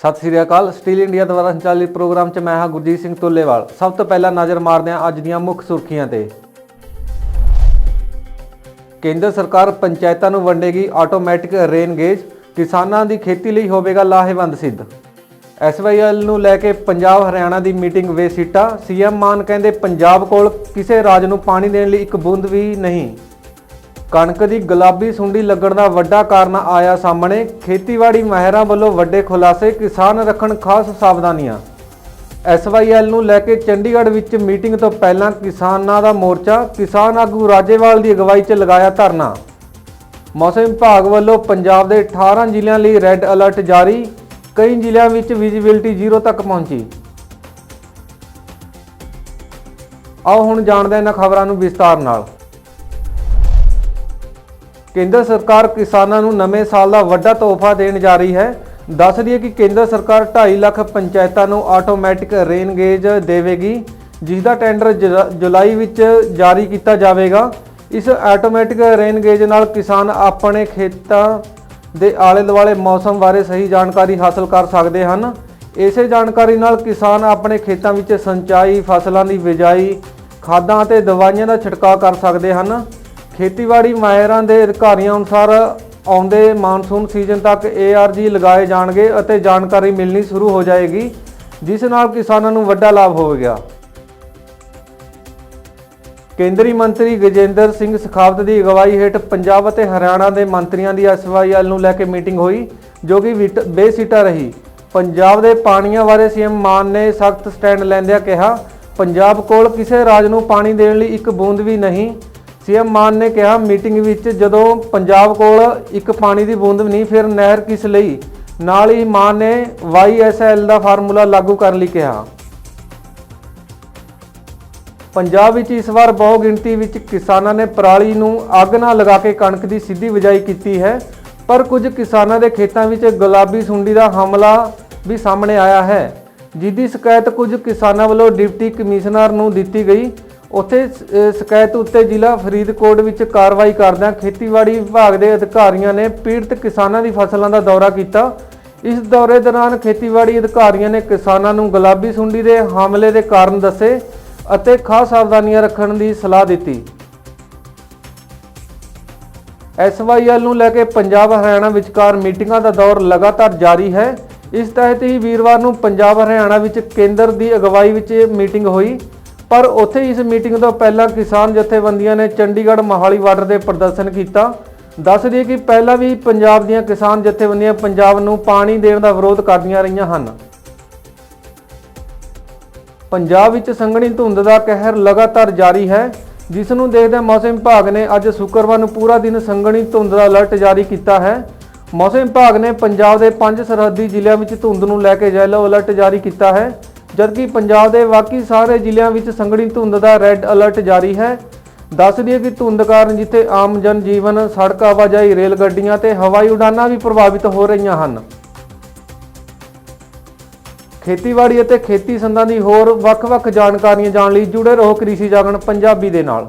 ਸਤਿ ਸ੍ਰੀ ਅਕਾਲ। Steel India ਦੁਆਰਾ ਸੰਚਾਲਿਤ programme 'ਚ ਮੈਂ ਹਾਂ ਗੁਰਜੀਤ ਸਿੰਘ ਟੋਲੇਵਾਲ ਸਭ ਤੋਂ ਪਹਿਲਾਂ ਨਜ਼ਰ ਮਾਰਦੇ ਹਾਂ ਅੱਜ ਦੀਆਂ ਮੁੱਖ ਸੁਰਖੀਆਂ ਤੇ। ਕੇਂਦਰ ਸਰਕਾਰ ਪੰਚਾਇਤਾਂ ਨੂੰ ਵੰਡੇਗੀ ਆਟੋਮੈਟਿਕ ਰੇਨ ਗੇਜ। ਕਿਸਾਨਾਂ ਦੀ ਖੇਤੀ ਲਈ ਹੋਵੇਗਾ ਲਾਹੇਵੰਦ ਸਿੱਧ। ਐਸਵਾਈਐਲ ਨੂੰ ਲੈ ਕੇ ਪੰਜਾਬ ਹਰਿਆਣਾ ਦੀ ਮੀਟਿੰਗ ਵੇਸਿਟਾ ਸੀਐਮ ਮਾਨ ਕਹਿੰਦੇ ਪੰਜਾਬ ਕੋਲ ਕਿਸੇ ਰਾਜ ਨੂੰ ਪਾਣੀ ਦੇਣ ਲਈ ਇੱਕ ਬੂੰਦ ਵੀ ਨਹੀਂ। ਕਣਕ ਦੀ ਗੁਲਾਬੀ ਸੁੰਡੀ ਲੱਗਣ ਦਾ ਵੱਡਾ ਕਾਰਨ ਆਇਆ ਸਾਹਮਣੇ। ਖੇਤੀਬਾੜੀ ਮਾਹਿਰਾਂ ਵੱਲੋਂ ਵੱਡੇ ਖੁਲਾਸੇ, ਕਿਸਾਨ ਰੱਖਣ ਖਾਸ ਸਾਵਧਾਨੀਆਂ। ਐਸਵਾਈਐਲ ਨੂੰ ਲੈ ਕੇ ਚੰਡੀਗੜ੍ਹ ਵਿੱਚ ਮੀਟਿੰਗ ਤੋਂ ਪਹਿਲਾਂ ਕਿਸਾਨਾਂ ਦਾ ਮੋਰਚਾ, ਕਿਸਾਨ ਆਗੂ ਰਾਜੇਵਾਲ ਦੀ ਅਗਵਾਈ 'ਚ ਲਗਾਇਆ ਧਰਨਾ। ਮੌਸਮ ਵਿਭਾਗ ਵੱਲੋਂ ਪੰਜਾਬ ਦੇ 18 ਜ਼ਿਲ੍ਹਿਆਂ ਲਈ ਰੈੱਡ ਅਲਰਟ ਜਾਰੀ, ਕਈ ਜ਼ਿਲ੍ਹਿਆਂ ਵਿੱਚ ਵਿਜੀਬਿਲਟੀ ਜ਼ੀਰੋ ਤੱਕ ਪਹੁੰਚੀ। ਆਓ ਹੁਣ ਜਾਣਦੇ ਹਾਂ ਇਹਨਾਂ ਖਬਰਾਂ ਨੂੰ ਵਿਸਤਾਰ ਨਾਲ। ਕੇਂਦਰ ਸਰਕਾਰ ਕਿਸਾਨਾਂ ਨੂੰ ਨਵੇਂ ਸਾਲ ਦਾ ਵੱਡਾ ਤੋਹਫਾ ਦੇਣ ਜਾ ਰਹੀ ਹੈ। ਦੱਸ ਦਈਏ ਕਿ ਕੇਂਦਰ ਸਰਕਾਰ 2.5 ਲੱਖ ਪੰਚਾਇਤਾਂ ਨੂੰ ਆਟੋਮੈਟਿਕ ਰੇਨ ਗੇਜ ਦੇਵੇਗੀ ਜਿਸ ਦਾ ਟੈਂਡਰ ਜੁਲਾ- ਜੁਲਾਈ ਵਿੱਚ ਜਾਰੀ ਕੀਤਾ ਜਾਵੇਗਾ। ਇਸ ਆਟੋਮੈਟਿਕ ਰੇਨ ਗੇਜ ਨਾਲ ਕਿਸਾਨ ਆਪਣੇ ਖੇਤਾਂ ਦੇ ਆਲੇ ਦੁਆਲੇ ਮੌਸਮ ਬਾਰੇ ਸਹੀ ਜਾਣਕਾਰੀ ਹਾਸਲ ਕਰ ਸਕਦੇ ਹਨ। ਇਸੇ ਜਾਣਕਾਰੀ ਨਾਲ ਕਿਸਾਨ ਆਪਣੇ ਖੇਤਾਂ ਵਿੱਚ ਸਿੰਚਾਈ ਫਸਲਾਂ ਦੀ ਬਿਜਾਈ, ਖਾਦਾਂ ਅਤੇ ਦਵਾਈਆਂ ਦਾ ਛਿੜਕਾਅ ਕਰ ਸਕਦੇ ਹਨ। ਖੇਤੀਬਾੜੀ ਮਾਹਿਰਾਂ ਦੇ ਅਧਿਕਾਰੀਆਂ ਅਨੁਸਾਰ ਆਉਂਦੇ ਮਾਨਸੂਨ ਸੀਜ਼ਨ ਤੱਕ ਏਆਰਜੀ ਲਗਾਏ ਜਾਣਗੇ ਅਤੇ ਜਾਣਕਾਰੀ ਮਿਲਣੀ ਸ਼ੁਰੂ ਹੋ ਜਾਏਗੀ, ਜਿਸ ਨਾਲ ਕਿਸਾਨਾਂ ਨੂੰ ਵੱਡਾ ਲਾਭ ਹੋਵੇਗਾ। ਕੇਂਦਰੀ ਮੰਤਰੀ ਗਜੇਂਦਰ ਸਿੰਘ ਸਖਾਵਤ ਦੀ ਅਗਵਾਈ ਹੇਠ ਪੰਜਾਬ ਅਤੇ ਹਰਿਆਣਾ ਦੇ ਮੰਤਰੀਆਂ ਦੀ ਐਸਵਾਈਐਲ ਨੂੰ ਲੈ ਕੇ ਮੀਟਿੰਗ ਹੋਈ, ਜੋ ਕਿ ਵਿਟ- ਬੇਸਿੱਟਾ ਰਹੀ। ਪੰਜਾਬ ਦੇ ਪਾਣੀਆਂ ਬਾਰੇ ਸੀਐਮ ਮਾਨ ਨੇ ਸਖਤ ਸਟੈਂਡ ਲੈਂਦਿਆਂ ਕਿਹਾ, ਪੰਜਾਬ ਕੋਲ ਕਿਸੇ ਰਾਜ ਨੂੰ ਪਾਣੀ ਦੇਣ ਲਈ ਇੱਕ ਬੂੰਦ ਵੀ ਨਹੀਂ ਸੀਐਮ ਮਾਨ ਨੇ ਕਿਹਾ, ਮੀਟਿੰਗ ਵਿੱਚ ਜਦੋਂ ਪੰਜਾਬ ਕੋਲ ਇੱਕ ਪਾਣੀ ਦੀ ਬੂੰਦ ਵੀ ਨਹੀਂ, ਫਿਰ ਨਹਿਰ ਕਿਸ ਲਈ? ਨਾਲ ਹੀ ਮਾਨ ਨੇ ਵਾਈਐਸਐਲ ਦਾ ਫਾਰਮੂਲਾ ਲਾਗੂ ਕਰਨ ਲਈ ਕਿਹਾ। ਪੰਜਾਬ ਵਿੱਚ ਇਸ ਵਾਰ ਬਹੁ ਗਿਣਤੀ ਵਿੱਚ ਕਿਸਾਨਾਂ ਨੇ ਪਰਾਲੀ ਨੂੰ ਅੱਗ ਨਾਲ ਲਗਾ ਕੇ ਕਣਕ ਦੀ ਸਿੱਧੀ ਬਿਜਾਈ ਕੀਤੀ ਹੈ, ਪਰ ਕੁਝ ਕਿਸਾਨਾਂ ਦੇ ਖੇਤਾਂ ਵਿੱਚ ਗੁਲਾਬੀ ਸੁੰਡੀ ਦਾ ਹਮਲਾ ਵੀ ਸਾਹਮਣੇ ਆਇਆ ਹੈ। ਜਿਸ ਸ਼ਿਕਾਇਤ ਕੁਝ ਕਿਸਾਨਾਂ ਵੱਲੋਂ ਡਿਪਟੀ ਕਮਿਸ਼ਨਰ ਨੂੰ ਦਿੱਤੀ ਗਈ ਉੱਥੇ ਸ਼ਿਕਾਇਤ ਉੱਤੇ ਜ਼ਿਲ੍ਹਾ ਫਰੀਦਕੋਟ ਵਿੱਚ ਕਾਰਵਾਈ ਕਰਦਿਆਂ ਖੇਤੀਬਾੜੀ ਵਿਭਾਗ ਦੇ ਅਧਿਕਾਰੀਆਂ ਨੇ ਪੀੜਤ ਕਿਸਾਨਾਂ ਦੀ ਫਸਲਾਂ ਦਾ ਦੌਰਾ ਕੀਤਾ। ਇਸ ਦੌਰੇ ਦੌਰਾਨ ਖੇਤੀਬਾੜੀ ਅਧਿਕਾਰੀਆਂ ਨੇ ਕਿਸਾਨਾਂ ਨੂੰ ਗੁਲਾਬੀ ਸੁੰਡੀ ਦੇ ਹਮਲੇ ਦੇ ਕਾਰਨ ਦੱਸੇ ਅਤੇ ਖਾਸ ਸਾਵਧਾਨੀਆਂ ਰੱਖਣ ਦੀ ਸਲਾਹ ਦਿੱਤੀ। ਐਸਵਾਈਐਲ ਨੂੰ ਲੈ ਕੇ ਪੰਜਾਬ ਹਰਿਆਣਾ ਵਿਚਕਾਰ ਮੀਟਿੰਗਾਂ ਦਾ ਦੌਰ ਲਗਾਤਾਰ ਜਾਰੀ ਹੈ। ਇਸ ਤਹਿਤ ਹੀ ਵੀਰਵਾਰ ਨੂੰ ਪੰਜਾਬ ਹਰਿਆਣਾ ਵਿੱਚ ਕੇਂਦਰ ਦੀ ਅਗਵਾਈ ਵਿੱਚ ਮੀਟਿੰਗ ਹੋਈ। ਪਰ ਉੱਥੇ ਇਸ ਮੀਟਿੰਗ ਤੋਂ ਪਹਿਲਾਂ ਕਿਸਾਨ ਜਥੇਬੰਦੀਆਂ ਨੇ ਚੰਡੀਗੜ੍ਹ ਮੋਹਾਲੀ ਬਾਰਡਰ ਤੇ ਪ੍ਰਦਰਸ਼ਨ ਕੀਤਾ। ਦੱਸ ਦਈਏ ਕਿ ਪਹਿਲਾਂ ਵੀ ਪੰਜਾਬ ਦੀਆਂ ਕਿਸਾਨ ਜਥੇਬੰਦੀਆਂ ਪੰਜਾਬ ਨੂੰ ਪਾਣੀ ਦੇਣ ਦਾ ਵਿਰੋਧ ਕਰਦੀਆਂ ਰਹੀਆਂ ਹਨ। ਪੰਜਾਬ ਵਿੱਚ ਸੰਘਣੀ ਧੁੰਦ ਦਾ ਕਹਿਰ ਲਗਾਤਾਰ ਜਾਰੀ ਹੈ, ਜਿਸ ਨੂੰ ਦੇਖਦੇ ਮੌਸਮ ਵਿਭਾਗ ਨੇ ਅੱਜ ਸ਼ੁੱਕਰਵਾਰ ਨੂੰ ਪੂਰਾ ਦਿਨ ਸੰਘਣੀ ਧੁੰਦ ਦਾ ਅਲਰਟ ਜਾਰੀ ਕੀਤਾ ਹੈ। ਮੌਸਮ ਵਿਭਾਗ ਨੇ ਪੰਜਾਬ ਦੇ ਪੰਜ ਸਰਹੱਦੀ ਜ਼ਿਲ੍ਹਿਆਂ ਵਿੱਚ ਧੁੰਦ ਨੂੰ ਲੈ ਕੇ ਯੈਲੋ ਅਲਰਟ ਜਾਰੀ ਕੀਤਾ ਹੈ। ਜਦਕਿ ਪੰਜਾਬ ਦੇ ਬਾਕੀ ਸਾਰੇ ਜ਼ਿਲ੍ਹਿਆਂ ਵਿੱਚ ਸੰਘਣੀ ਧੁੰਦ ਦਾ ਰੈੱਡ ਅਲਰਟ ਜਾਰੀ ਹੈ। ਦੱਸ ਦਈਏ ਕਿ ਧੁੰਦ ਕਾਰਨ ਜਿੱਥੇ ਆਮ ਜਨ ਜੀਵਨ ਸੜਕ ਆਵਾਜਾਈ ਰੇਲ ਗੱਡੀਆਂ ਤੇ ਹਵਾਈ ਉਡਾਨਾਂ ਵੀ ਪ੍ਰਭਾਵਿਤ ਹੋ ਰਹੀਆਂ ਹਨ। ਖੇਤੀਬਾੜੀ ਅਤੇ ਖੇਤੀ ਸੰਦਾਂ ਦੀ ਹੋਰ ਵੱਖ-ਵੱਖ ਜਾਣਕਾਰੀਆਂ ਜਾਣ ਲਈ ਜੁੜੇ ਰਹੋ ਕ੍ਰਿਸ਼ੀ ਜਾਗਣ ਪੰਜਾਬੀ ਦੇ ਨਾਲ।